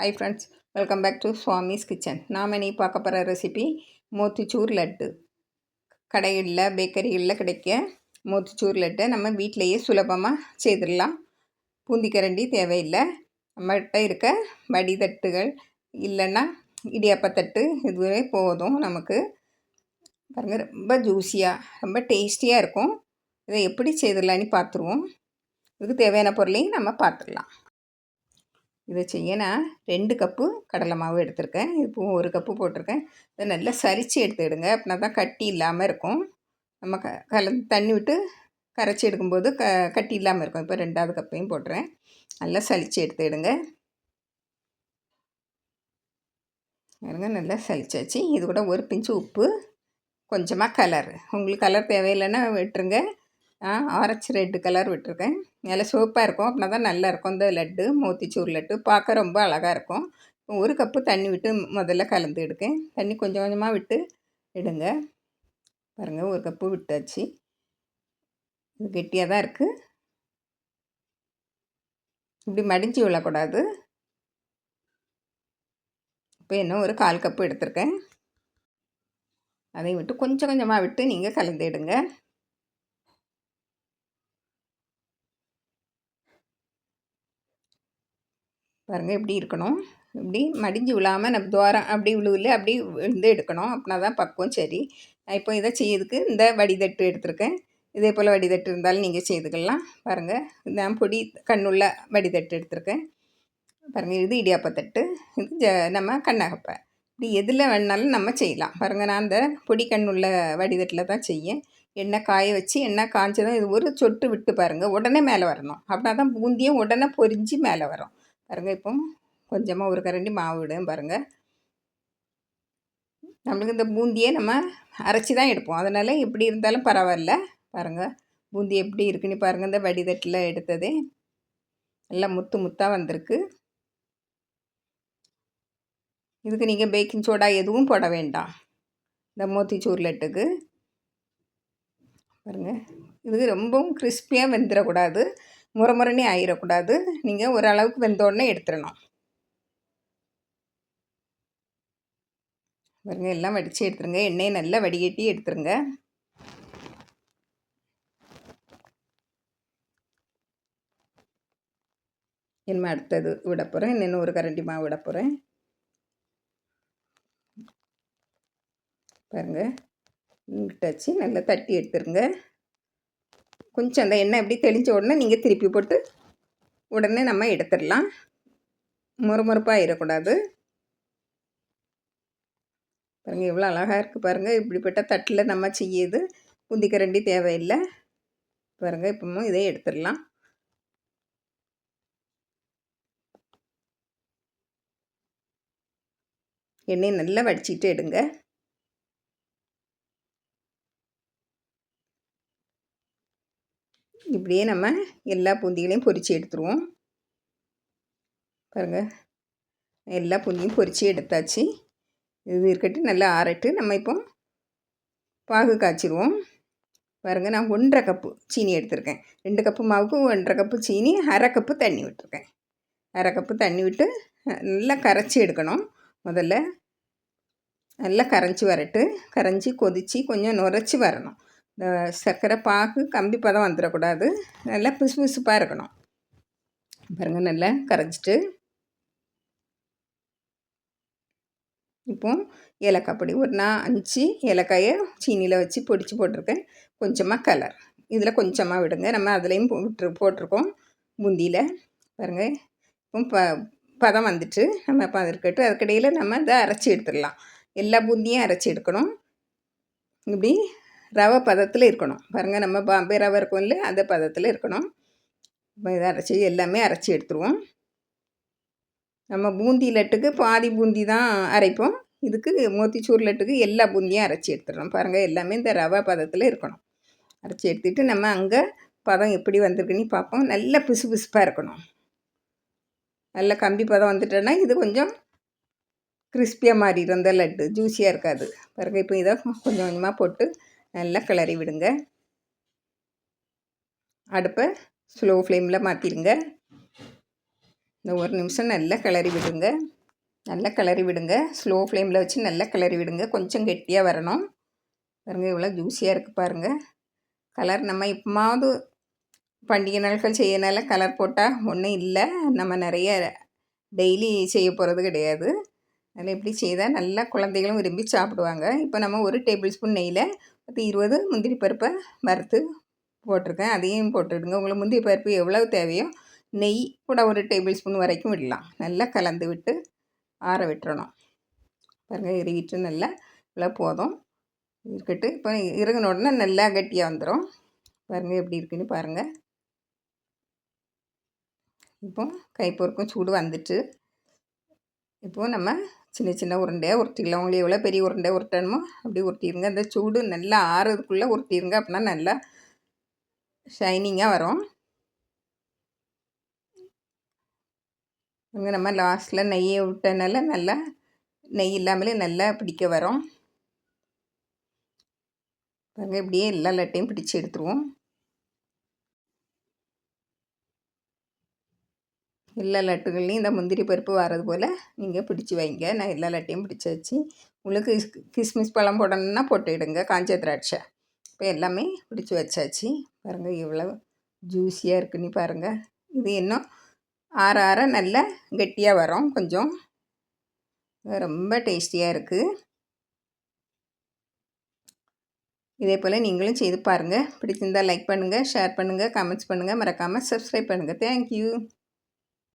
Hi friends welcome back to Swami's kitchen நாம் இன்னைக்கு பார்க்க போகிற ரெசிபி மோத்திச்சூர் லட்டு. கடைகளில் பேக்கரிகளில் கிடைக்க மோத்திச்சூர் லட்டை நம்ம வீட்டிலையே சுலபமாக செய்திடலாம். பூந்திக்கரண்டி தேவையில்லை. நம்மகிட்ட இருக்க வடிதட்டுகள் இல்லைன்னா இடியாப்பத்தட்டு இதுவே போதும் நமக்கு. பாருங்கள் ரொம்ப ஜூஸியாக ரொம்ப டேஸ்டியாக இருக்கும். இதை எப்படி செய்திடலான்னு பார்த்துருவோம். இதுக்கு தேவையான பொருளையும் நம்ம பார்த்துடலாம். இதை செய்ய நான் ரெண்டு கப்பு கடலை மாவு எடுத்திருக்கேன். இப்போ ஒரு கப்பு போட்டிருக்கேன். இதை நல்லா சரித்து எடுத்துக்கிடுங்க அப்படின்னா தான் கட்டி இல்லாமல் இருக்கும். நம்ம க கலந்து தண்ணி விட்டு கரைச்சி எடுக்கும்போது க கட்டி இல்லாமல் இருக்கும். இப்போ ரெண்டாவது கப்பையும் போட்டுறேன். நல்லா சளிச்சு எடுத்துக்கிடுங்க பாருங்க நல்லா சளிச்சாச்சு. இது கூட ஒரு பிஞ்சு உப்பு. கொஞ்சமாக கலர் உங்களுக்கு கலர் தேவையில்லைன்னா விட்டுருங்க. ஆரஞ்சு ரெட்டு கலர் விட்டுருக்கேன். நல்லா சோப்பாக இருக்கும். அப்படின்னா தான் நல்லாயிருக்கும் இந்த லட்டு மோத்திச்சூர் லட்டு பார்க்க ரொம்ப அழகாக இருக்கும். ஒரு கப்பு தண்ணி விட்டு முதல்ல கலந்து எடுக்கேன். தண்ணி கொஞ்சம் கொஞ்சமாக விட்டு எடுங்க. பாருங்கள் ஒரு கப்பு விட்டாச்சு. இது கெட்டியாக தான் இருக்குது இப்படி மடிஞ்சு விழக்கூடாது. இப்போ இன்னும் ஒரு கால் கப்பு எடுத்திருக்கேன். அதையும் விட்டு கொஞ்சம் கொஞ்சமாக விட்டு நீங்கள் கலந்து எடுங்க. பாருங்கள் இப்படி இருக்கணும். இப்படி மடிஞ்சு விழாமல் நம்ம துவாரம் அப்படி விழுவில் அப்படி விழுந்து எடுக்கணும். அப்படின்னா தான் பக்குவம். சரி. இப்போ இதை செய்யறதுக்கு இந்த வடிதட்டு எடுத்திருக்கேன். இதே போல் வடிதட்டு இருந்தாலும் நீங்கள் செய்துக்கலாம். பாருங்கள் நான் பொடி கண்ணுள்ள வடிதட்டு எடுத்திருக்கேன். பாருங்கள் இது இடியாப்பத்தட்டு. இது ஜ நம்ம கண்ணகப்பை. இப்படி எதில் வேணாலும் நம்ம செய்யலாம். பாருங்கள் நான் இந்த பொடி கண்ணுள்ள வடிதட்டில் தான் செய்ய எண்ணெய் காய வச்சு எண்ணெய் காய்ச்சதும் இது ஒரு சொட்டு விட்டு பாருங்கள் உடனே மேலே வரணும். அப்படின்னா தான் பூந்தியும் உடனே பொரிஞ்சு மேலே வரும். பாருங்கள் இப்போ கொஞ்சமாக ஒரு கரண்டி மாவு விடும் பாருங்கள் நம்மளுக்கு இந்த பூந்தியை நம்ம அரைச்சி தான் எடுப்போம். அதனால் எப்படி இருந்தாலும் பரவாயில்ல. பாருங்கள் பூந்தி எப்படி இருக்குன்னு பாருங்கள் இந்த வடிதட்டில் எடுத்தது. நல்லா முத்து முத்தாக வந்திருக்கு. இதுக்கு நீங்கள் பேக்கிங் சோடா எதுவும் போட வேண்டாம். இந்த மோத்திச்சூர் லட்டுக்கு பாருங்கள் இது ரொம்பவும் கிறிஸ்பியாக வெந்துடக்கூடாது முறமுறனே ஆயிடக்கூடாது நீங்கள் ஓரளவுக்கு வெந்தோடனே எடுத்துடணும் பாருங்க எல்லாம் வடித்து எடுத்துருங்க. எண்ணெயை நல்லா வடிகட்டி எடுத்துருங்க. என்ன அடுத்தது விட போகிறேன் இன்னும் ஒரு கரண்டி மாவு விட போகிறேன் பாருங்கள் விட்டாச்சு நல்லா தட்டி எடுத்துருங்க. கொஞ்சம் அந்த எண்ணெய் எப்படி தெளிஞ்ச உடனே நீங்கள் திருப்பி போட்டு உடனே நம்ம எடுத்துடலாம். முறுமுறுப்பாக இருக்கக்கூடாது பாருங்கள் எவ்வளோ அழகாக இருக்குது பாருங்கள் இப்படிப்பட்ட தட்டில் நம்ம செய்யுது குந்திக்கரண்டி தேவையில்லை. பாருங்கள் இப்போவும் இதே எடுத்துடலாம். எண்ணெய் நல்லா வடிச்சிட்டு எடுங்க. இப்படியே நம்ம எல்லா பூந்திகளையும் பொறிச்சு எடுத்துருவோம். பாருங்கள் எல்லா பூந்தியும் பொறிச்சு எடுத்தாச்சு. இது இருக்கட்டும் நல்லா ஆறட்டு. நம்ம இப்போ பாகு காய்ச்சிடுவோம் பாருங்கள் நான் ஒன்றரை கப்பு சீனி எடுத்திருக்கேன். ரெண்டு கப்பு மாவுக்கு ஒன்றரை கப்பு சீனி அரை கப்பு தண்ணி விட்டுருக்கேன். அரை கப்பு தண்ணி விட்டு நல்லா கரைச்சி எடுக்கணும். முதல்ல நல்லா கரைஞ்சி வரட்டு. கரைஞ்சி கொதித்து கொஞ்சம் நுரைச்சி வரணும். இந்த சர்க்கரை பாகு கம்பி பதம் வந்துடக்கூடாது. நல்லா பிசு பிசுப்பாக இருக்கணும். பாருங்கள் நல்லா கரைச்சிட்டு இப்போ ஏலக்காய் பொடி ஒரு நான் அஞ்சு ஏலக்காயை சீனியில் வச்சு பொடிச்சு போட்டிருக்கேன். கொஞ்சமாக கலர் இதில் கொஞ்சமாக விடுங்க. நம்ம அதுலேயும் விட்டு போட்டிருக்கோம். பூந்தியில் பாருங்கள் இப்போ ப பதம் வந்துட்டு நம்ம இப்போ இருக்கட்டும். அதுக்கடையில் நம்ம இதை அரைச்சி எடுத்துடலாம். எல்லா பூந்தியும் அரைச்சி எடுக்கணும். இப்படி ரவை பதத்தில் இருக்கணும். பாருங்கள் நம்ம பாம்பே ரவை இருக்கும் இல்லை அந்த பதத்தில் இருக்கணும். இப்போ இதை அரைச்சி எல்லாமே அரைச்சி எடுத்துருவோம். நம்ம பூந்தி லட்டுக்கு பாதி பூந்தி தான் அரைப்போம். இதுக்கு மோத்திச்சூர் லட்டுக்கு எல்லா பூந்தியும் அரைச்சி எடுத்துடுறோம் பாருங்கள் எல்லாமே இந்த ரவை பதத்தில் இருக்கணும். அரைச்சி எடுத்துகிட்டு நம்ம அங்கே பதம் எப்படி வந்திருக்குன்னு பார்ப்போம். நல்ல பிசு பிசுப்பாக இருக்கணும். நல்ல கம்பி பதம் வந்துட்டோன்னா இது கொஞ்சம் கிறிஸ்பியாக மாறிடும். இந்த லட்டு ஜூஸியாக இருக்காது. பாருங்கள் இப்போ இதை கொஞ்சம் கொஞ்சமாக போட்டு நல்லா கிளறி விடுங்க. அடுப்பை ஸ்லோ ஃப்ளேமில் மாற்றிடுங்க இந்த ஒரு நிமிஷம் நல்லா கிளறி விடுங்க. நல்லா கிளறி விடுங்க. ஸ்லோ ஃப்ளேமில் வச்சு நல்லா கிளறி விடுங்க. கொஞ்சம் கெட்டியாக வரணும். பாருங்கள் இவ்வளோ ஜூஸியாக இருக்குது பாருங்கள் கலர் நம்ம இப்போமாவது பண்டிகை நாட்கள் செய்யனால கலர் போட்டால் ஒன்றும் இல்லை. நம்ம நிறைய டெய்லி செய்ய போகிறது கிடையாது. அதில் எப்படி செய்தால் நல்லா குழந்தைகளும் விரும்பி சாப்பிடுவாங்க. இப்போ நம்ம ஒரு டேபிள் ஸ்பூன் நெய்யில் பத்து இருபது முந்திரி பருப்பை வறுத்து போட்டிருக்கேன். அதையும் போட்டுவிடுங்க உங்களுக்கு முந்திரி பருப்பு எவ்வளோ தேவையோ நெய் கூட ஒரு டேபிள் ஸ்பூன் வரைக்கும் விடலாம். நல்லா கலந்து விட்டு ஆற விட்டுறணும். பாருங்கள் இறுகிட்டு நல்லா இவ்வளோ போதும். இருக்கட்டு. இப்போ இறங்கின உடனே நல்லா கட்டியாக வந்துடும் பாருங்கள் எப்படி இருக்குன்னு பாருங்கள் இப்போ கைப்பொருக்கும் சூடு வந்துட்டு இப்போது நம்ம சின்ன சின்ன உருண்டையாக உருட்டிக்கலாம் உங்களுக்கு எவ்வளோ பெரிய உருண்டை உருட்டணுமோ அப்படி உருட்டிடுங்க. அந்த சூடு நல்லா ஆறுறதுக்குள்ளே உருட்டிடுங்க. அப்படின்னா நல்லா ஷைனிங்காக வரும். இங்கே நம்ம லாஸ்ட்டில் நெய்யை விட்டனால நல்லா நெய் இல்லாமலே நல்லா பிடிக்க வரும். பாருங்கள் இப்படியே எல்லா லட்டையும் பிடிச்சி எடுத்துருவோம். எல்லா லட்டுகள்லையும் இந்த முந்திரி பருப்பு வர்றது போல் நீங்கள் பிடிச்சி வைங்க. நான் எல்லா லட்டையும் பிடிச்சி வச்சு உங்களுக்கு கிஸ்மிஸ் பழம் போடணுன்னா போட்டுவிடுங்க காஞ்ச திராட்சை. இப்போ எல்லாமே பிடிச்சி வச்சாச்சு. பாருங்கள் இவ்வளோ ஜூஸியாக இருக்குன்னு பாருங்கள் இது இன்னும் ஆற ஆற நல்லா கெட்டியாக வரும். கொஞ்சம் ரொம்ப டேஸ்டியாக இருக்குது இதே போல் நீங்களும் செய்து பாருங்கள் பிடிச்சிருந்தால் லைக் பண்ணுங்கள் ஷேர் பண்ணுங்கள் கமெண்ட்ஸ் பண்ணுங்கள் மறக்காமல் சப்ஸ்கிரைப் பண்ணுங்கள் தேங்க்யூ